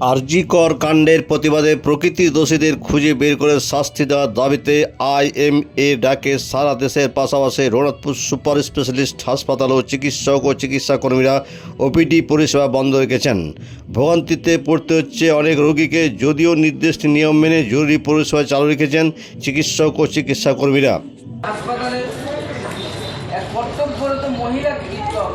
আরজিকর কাণ্ডের প্রতিবাদে প্রকৃতি দোষীদের খুঁজে বের করে শাস্তি দেওয়ার দাবিতে আইএমএ ডাকে সারা দেশের পাশাপাশি রঘুনাথপুর সুপার স্পেশালিস্ট হাসপাতাল ও চিকিৎসক ও চিকিৎসা কর্মীরা ওপিডি পরিষেবা বন্ধ রেখেছেন। ভোগান্তিতে পড়তে হচ্ছে অনেক রোগীকে, যদিও নির্দিষ্ট নিয়ম মেনে জরুরি পরিষেবা চালু রেখেছেন চিকিৎসক ও চিকিৎসা কর্মীরা কর্তব্যরত মহিলা চিকিৎসক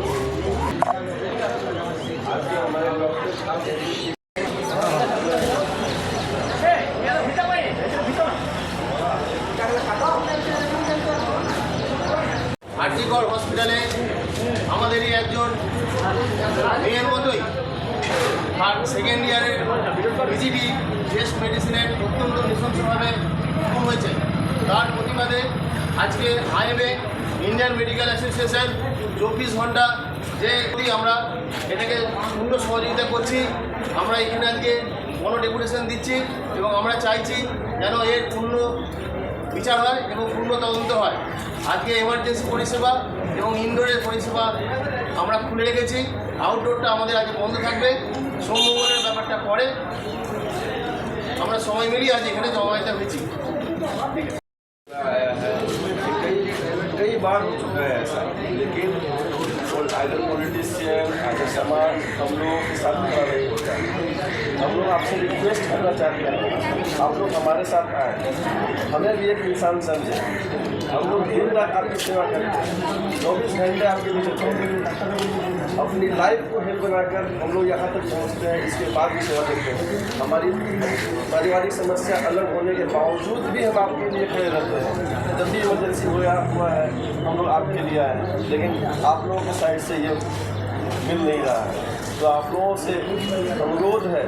আরজিকর হসপিটালে আমাদেরই একজন মেয়ের মতোই আর সেকেন্ড ইয়ারের ভিজিটি টেস্ট মেডিসিনের অত্যন্ত নৃশংসভাবে খুন হয়েছে। তার প্রতিবাদে আজকে আইএমএ ইন্ডিয়ান মেডিকেল অ্যাসোসিয়েশন চব্বিশ ঘণ্টা যে আমরা এটাকে পূর্ণ সহযোগিতা করছি, আমরা এখানে আজকে গণ ডেপুটেশন দিচ্ছি এবং আমরা চাইছি যেন এর পূর্ণ বিচার হয় এবং পূর্ণ তদন্ত হয়। আজকে এমার্জেন্সি পরিষেবা এবং ইনডোরের পরিষেবা আমরা খুলে রেখেছি। আউটডোরটা আমাদের আজকে বন্ধ থাকবে। সোমবারের ব্যাপারটা পরে। আমরা সময় মিলিয়ে আজ এখানে জমায়েতে হয়েছি। বার आइदर पॉलिटिशियन आइदर समाज हम लोगों के साथ खड़ा नहीं होता हम लोग आपसे रिक्वेस्ट करना चाहते हैं। आप लोग हमारे साथ आए। हमें भी एक इंसान समझे। हम लोग दिन रात आपकी सेवा करते हैं। चौबीस घंटे आपके लिए हैं। अपनी लाइफ को हेल्प बनाकर हम लोग यहाँ तक पहुँचते हैं। इसके बाद भी सेवा करते हैं। हमारी पारिवारिक समस्या अलग होने के बावजूद भी हम आपके लिए खड़े रहते हैं। जब भी इमरजेंसी हुआ हुआ है, हम लोग आपके लिए आए लेकिन आप लोगों के साइड से ये मिल नहीं रहा है। तो आप लोगों से अनुरोध है,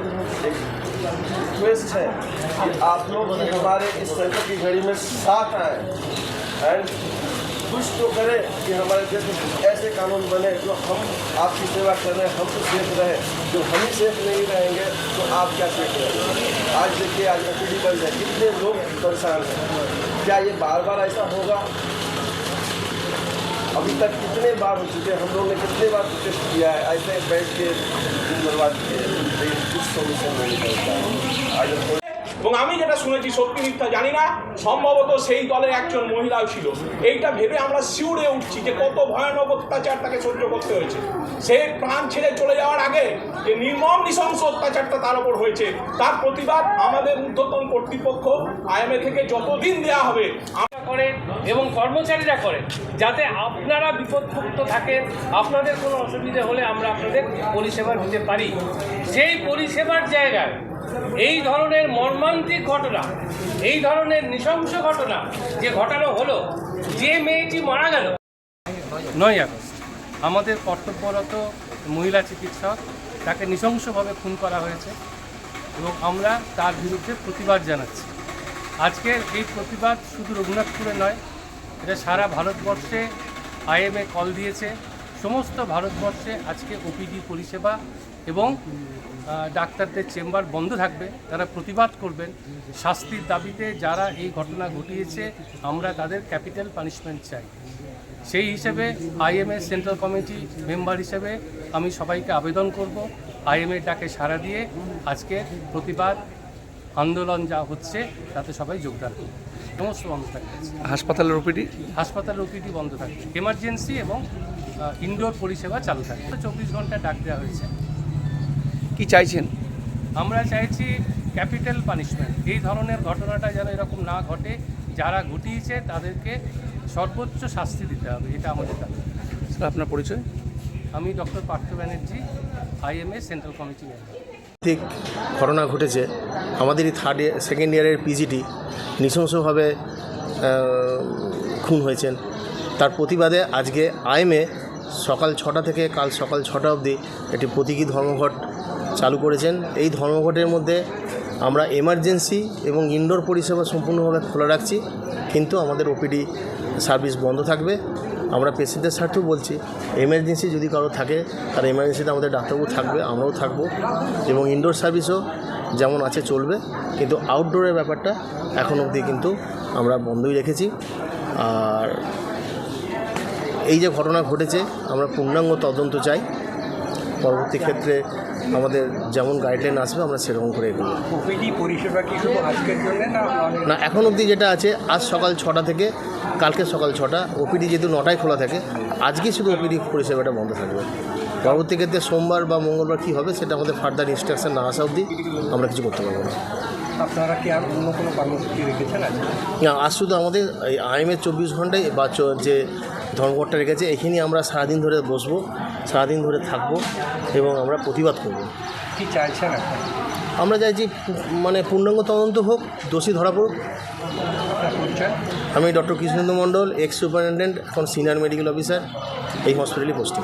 एक रिक्वेस्ट है कि आप लोग हमारे इस संकट की घड़ी में साथ आए एंड कुछ तो करें कि हमारे देश में ऐसे कानून बने जो हम आपकी सेवा कर रहे हैं, हम तो सेफ़ रहे। जो हम ही सेफ़ नहीं रहेंगे तो आप क्या सेफ़ रहेंगे? आज देखिए, आज ओपीडी बंद है। कितने लोग परेशान हैं। क्या ये बार बार ऐसा होगा? अभी तक कितने बार हो चुके हैं हम लोगों ने कितने बार प्रोटेस्ट किया है ऐसे बैठ के दिन बर्बाद किए लेकिन कुछ सोल्यूशन नहीं निकलता है आज कोई এবং আমি যেটা শুনেছি সত্যি মিথ্যা জানি না সম্ভবত সেই দলের একজন মহিলাও ছিল এইটা ভেবে আমরা শিউরে উঠছি যে কত ভয়ানক অত্যাচার তাকে সহ্য করতে হয়েছে সে প্রাণ ছেড়ে চলে যাওয়ার আগে যে নির্মম নৃশংস অত্যাচারটা তার উপর হয়েছে তার প্রতিবাদ আমাদের ঊর্ধ্বতন কর্তৃপক্ষ আইএমএ থেকে যতদিন দেওয়া হবে আমরা করেন এবং কর্মচারীরা করেন, যাতে আপনারা বিপদমুক্ত থাকেন, আপনাদের কোনো অসুবিধে হলে আমরা আপনাদের পরিষেবা দিতে পারি। সেই পরিষেবার জায়গায় এই ধরনের মর্মান্তিক ঘটনা, এই ধরনের নৃশংস ঘটনা যে ঘটানো হলো, যে মেয়েটি মারা গেল, নয় আগস্ট, আমাদের কর্তব্যরত মহিলা চিকিৎসক তাকে নৃশংসভাবে খুন করা হয়েছে এবং আমরা তার বিরুদ্ধে প্রতিবাদ জানাচ্ছি। আজকের এই প্রতিবাদ শুধু রঘুনাথপুরে নয়, এটা সারা ভারতবর্ষে আইএমএ কল দিয়েছে। সমস্ত ভারতবর্ষে আজকে ওপিডি পরিষেবা এবং ডাক্তারদের চেম্বার বন্ধ থাকবে। তারা প্রতিবাদ করবেন। শাস্তির দাবিতে যারা এই ঘটনা ঘটিয়েছে, আমরা তাদের ক্যাপিটাল পানিশমেন্ট চাই। সেই হিসেবে আইএমএ সেন্ট্রাল কমিটি মেম্বার হিসেবে আমি সবাইকে আবেদন করব। আইএমএ ডাকে সাড়া দিয়ে আজকে প্রতিবাদ আন্দোলন যা হচ্ছে তাতে সবাই যোগদান করবে সমস্ত বন্ধ থাকবে। হাসপাতালের ওপিডি? হাসপাতাল ওপিডি বন্ধ থাকবে। এমার্জেন্সি এবং ইনডোর পরিষেবা চালু থাকবে। চব্বিশ ঘণ্টা ডাক দেওয়া হয়েছে। কি চাইছেন? আমরা চাইছি ক্যাপিটাল পানিশমেন্ট। এই ধরনের ঘটনাটা যেন এরকম না ঘটে। যারা ঘটিয়েছে তাদেরকে সর্বোচ্চ শাস্তি দিতে হবে। এটা আমাদের দাবি। স্যার আপনার পরিচয়? আমি doctor Partha Banerjee IMA central committee member. ঠিক ঘটনা ঘটেছে। আমাদেরই থার্ড ইয়ার সেকেন্ড ইয়ারের পিজিটি নৃশংসভাবে খুন হয়েছেন। তার প্রতিবাদে আজকে আইএমএ সকাল ছটা থেকে কাল সকাল ছটা অবধি একটি প্রতীকী ধর্মঘট চালু করেছেন। এই ধর্মঘটের মধ্যে আমরা এমার্জেন্সি এবং ইনডোর পরিষেবা সম্পূর্ণভাবে খোলা রাখছি, কিন্তু আমাদের ওপিডি সার্ভিস বন্ধ থাকবে। আমরা পেশেন্টের স্বার্থেও বলছি এমার্জেন্সি যদি কারও থাকে তার এমার্জেন্সিতে আমাদের ডাক্তারবাবু থাকবে, আমরাও থাকব। এবং ইনডোর সার্ভিসও যেমন আছে চলবে, কিন্তু আউটডোরের ব্যাপারটা এখন অবধি কিন্তু আমরা বন্ধই রেখেছি। আর এই যে ঘটনা ঘটেছে, আমরা পূর্ণাঙ্গ তদন্ত চাই। পরবর্তী ক্ষেত্রে আমাদের যেমন গাইডলাইন আসবে আমরা সেরকম করে এগোবো। ওপিডি পরিষেবা কি আজকের জন্য না এখন অবধি যেটা আছে আজ সকাল ছটা থেকে কালকে সকাল ছটা ওপিডি যেহেতু নটায় খোলা থাকে আজকে শুধু ওপিডি পরিষেবাটা বন্ধ থাকবে। পরবর্তী ক্ষেত্রে সোমবার বা মঙ্গলবার কী হবে সেটা আমাদের ফার্দার ইনস্ট্রাকশন না আসা অবধি আমরা কিছু করতে পারব না। আপনারা কি আর অন্য কোনো কর্মসূচি রেখেছেন না আজ শুধু আমাদের এই আইএমের চব্বিশ ঘন্টায় বা যে ধর্মঘটটা রেখেছে এখানেই আমরা সারাদিন ধরে বসবো সারাদিন ধরে থাকব এবং আমরা প্রতিবাদ করব। কি চাইছেন আমরা চাইছি মানে পূর্ণাঙ্গ তদন্ত হোক দোষী ধরা পড়ুক। আমি doctor Krishnendu Mondal ex superintendent এখন সিনিয়র মেডিকেল অফিসার এই হসপিটালে পোস্টিং